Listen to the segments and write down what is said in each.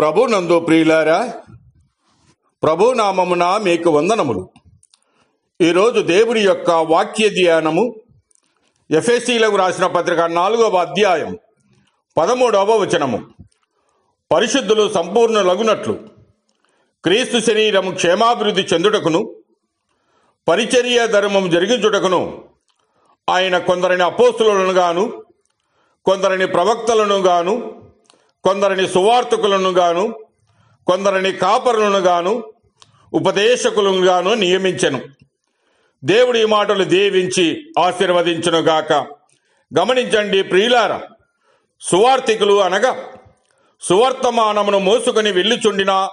ప్రభు నందు ప్రియులారా ప్రభు నామమున మీకు వందనములు. ఈరోజు దేవుని యొక్క వాక్య ధ్యానము ఎఫ్ఎస్సీలకు రాసిన పత్రిక నాలుగవ అధ్యాయం పదమూడవ వచనము. పరిశుద్ధులు సంపూర్ణలగునట్లు క్రీస్తు శరీరం క్షేమాభివృద్ధి చెందుటకును పరిచర్య ధర్మం జరిగించుటకును ఆయన కొందరిని అపోస్తులను గాను కొందరిని ప్రవక్తలను గాను కొందరిని సువార్తకులను గాను కొందరిని కాపరులను గాను ఉపదేశకులను గాను నియమించెను. దేవుడి ఈ మాటలు దీవించి ఆశీర్వదించునుగాక గమనించండి ప్రియులార సువార్తికులు అనగా సువర్తమానమును మోసుకొని వెళ్ళుచుండిన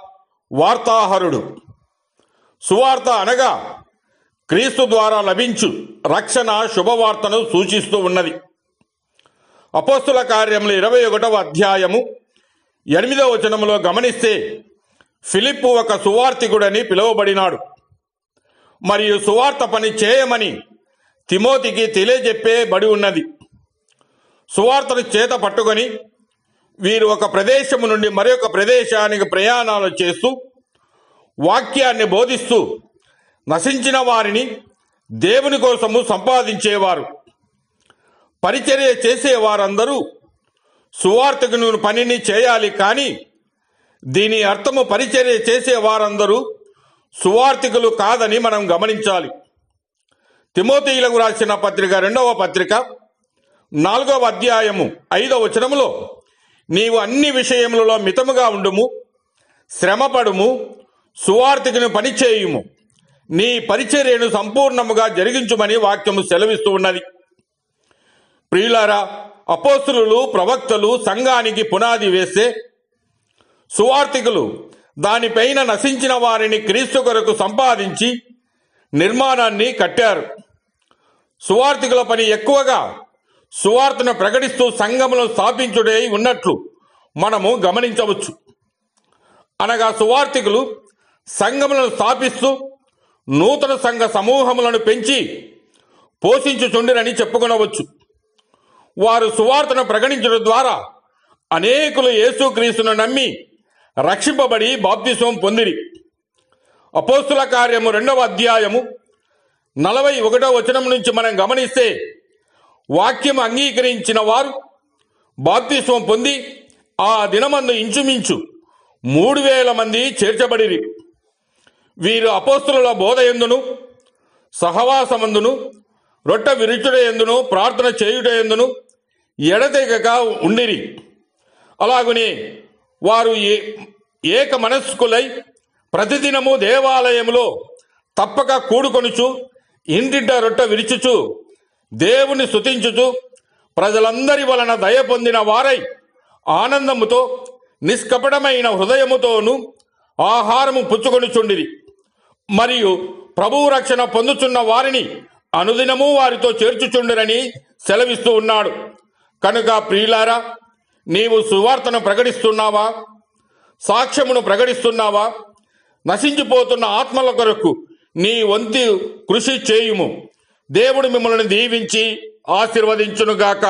వార్తాహరుడు. సువార్త అనగా క్రీస్తు ద్వారా లభించు రక్షణ శుభవార్తను సూచిస్తూ ఉన్నది. అపోస్తుల కార్యములు ఇరవై ఒకటవ అధ్యాయము ఎనిమిదవ వచనములో గమనిస్తే ఫిలిప్పు ఒక సువార్తికుడని పిలువబడినాడు. మరియు సువార్త పని చేయమని తిమోతికి తెలియజెప్పే బడి ఉన్నది. సువార్తను చేత పట్టుకొని వీరు ఒక ప్రదేశము నుండి మరొక ప్రదేశానికి ప్రయాణాలు చేస్తూ వాక్యాన్ని బోధిస్తూ నశించిన వారిని దేవుని కోసము సంపాదించేవారు. పరిచర్య చేసే వారందరూ సువార్తకును పనిని చేయాలి కానీ దీని అర్థము పరిచర్య చేసే వారందరూ సువార్తికులు కాదని మనం గమనించాలి. తిమోతిలకు రాసిన పత్రిక రెండవ పత్రిక నాలుగవ అధ్యాయము ఐదవ వచనములో నీవు అన్ని విషయములలో మితముగా ఉండుము శ్రమపడుము సువార్తికుని పనిచేయుము నీ పరిచర్యను సంపూర్ణముగా జరిగించుమని వాక్యము సెలవిస్తూ ఉన్నది. ప్రియులారా అపోస్తులు ప్రవక్తలు సంఘానికి పునాది వేస్తే సువార్థికులు దానిపైన నశించిన వారిని క్రీస్తు కొరకు సంపాదించి నిర్మాణాన్ని కట్టారు. సువార్థికుల పని ఎక్కువగా సువార్తను ప్రకటిస్తూ సంఘములను స్థాపించుడే ఉన్నట్లు మనము గమనించవచ్చు. అనగా సువార్థికులు సంఘములను స్థాపిస్తూ నూతన సంఘ సమూహములను పెంచి పోషించుచుండిరని చెప్పుకొనవచ్చు. వారు సువార్తను ప్రకటించడం ద్వారా అనేకులు యేసుక్రీస్తును నమ్మి రక్షింపబడి బాప్తిసం పొందిరి. అపోస్తుల కార్యము రెండవ అధ్యాయము నలభై ఒకటో వచనం నుంచి మనం గమనిస్తే వాక్యం అంగీకరించిన వారు బాప్తిస్వం పొంది ఆ దినమందు ఇంచుమించు మూడు వేల మంది చేర్చబడిరి. వీరు అపోస్తుల బోధ ఎందును సహవాసమందును రొట్టె విరుచుట ఎందును ప్రార్థన చేయుట ఎందును ఎడతెగక ఉండిరి. అలాగునే వారు ఏ- ఏక మనస్కులై ప్రతిదినము దేవాలయములో తప్పక కూడుకొనుచు ఇంటింట రొట్టె విరిచుచు దేవుని స్థుతించుచు ప్రజలందరి వలన దయ పొందిన వారై ఆనందముతో నిష్కపటమైన హృదయముతోను ఆహారము పుచ్చుకొనుచుండిరి. మరియు ప్రభువు రక్షణ పొందుచున్న వారిని అనుదినము వారితో చేర్చుచుండిరని సెలవిస్తూ ఉన్నాడు. కనుక ప్రియులారా నీవు సువార్తను ప్రకటిస్తున్నావా? సాక్ష్యమును ప్రకటిస్తున్నావా? నశించిపోతున్న ఆత్మల కొరకు నీ వంతు కృషి చేయుము. దేవుడు మిమ్మల్ని దీవించి ఆశీర్వదించునుగాక.